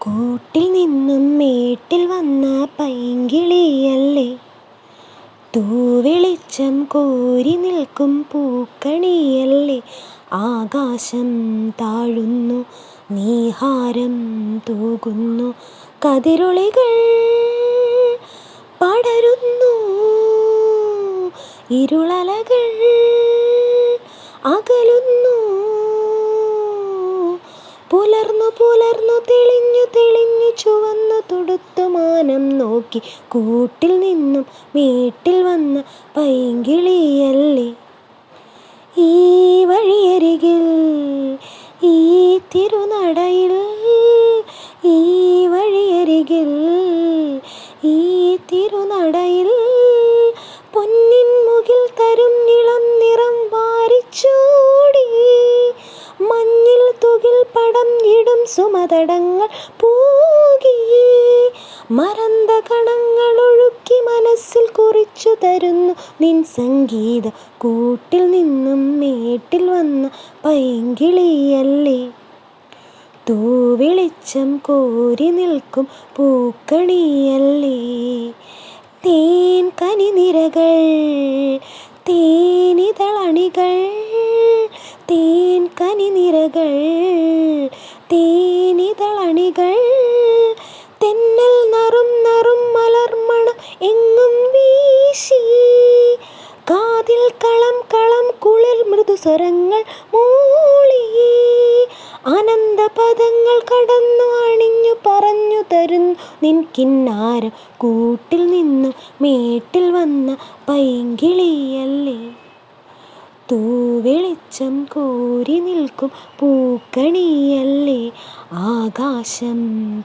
കൂട്ടിൽ നിന്നും മേട്ടിൽ വന്ന പൈങ്കിളിയല്ലേ? തൂവെളിച്ചം കോരി നിൽക്കും പൂക്കണിയല്ലേ? ആകാശം താഴുന്നു നീഹാരം തൂകുന്നു കതിരൊളികൾ പടരുന്നു ഇരുളലകൾ പുലർന്നു തെളിഞ്ഞു തെളിഞ്ഞു ചുവന്നു തൊടുത്തു മാനം നോക്കി. കൂട്ടിൽ നിന്നും വീട്ടിൽ വന്ന പൈങ്കിളിയല്ലേ? ഈ വഴിയരികിൽ ഈ തിരുനടയിൽ ഈ വഴിയരികിൽ ഈ തിരുനടയിൽ ഇടും സുമതടങ്ങൾ പൂകി മറന്ത കണങ്ങൾ ഒഴുക്കി മനസ്സിൽ കുറിച്ചു തരുന്നു. നിൻ സംഗീത കൂട്ടിൽ നിന്നും മേട്ടിൽ വന്ന. പൈങ്കിളിയല്ലേ. തൂവിളിച്ചം കോരി നിൽക്കും പൂക്കണിയല്ലേ. തേൻ കനിനിരകൾ തേനിതളണികൾ തേനിതളണികൾ. തെന്നൽ നറും നറും മലർമണം എങ്ങും വീശി. കാതിൽ കളം കളം കുളിർ മൃദുസ്വരങ്ങൾ മൂളി. ആനന്ദപദങ്ങൾ കടന്നു അണിഞ്ഞു പറഞ്ഞു തരുന്നു. നിൻ കിന്നാരം കൂട്ടിൽ നിന്നും മേട്ടിൽ വന്ന പൈങ്കിളിയല്ലേ. തൂവെളിച്ചം കോരി നിൽക്കും പൂക്കണിയല്ലേ. ആകാശം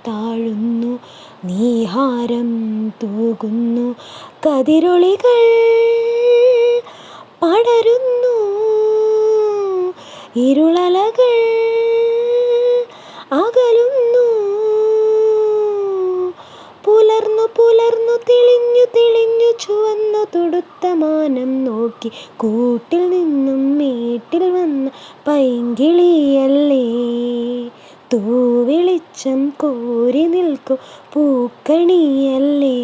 താഴുന്നു നീഹാരം തൂകുന്നു കതിരൊളികൾ പടരുന്നു ഇരുളലകൾ അകലുന്നു. പുലർന്നു പുലർന്നു തെളിഞ്ഞു തെളിഞ്ഞു ചുവന്നു തൊടുത്ത മാനം നോക്കി കൂട്ടിൽ നിന്നും വീട്ടിൽ വന്ന പൈങ്കിളിയല്ലേ? തൂവിളിച്ചം കോരി നിൽക്കും പൂക്കണിയല്ലേ?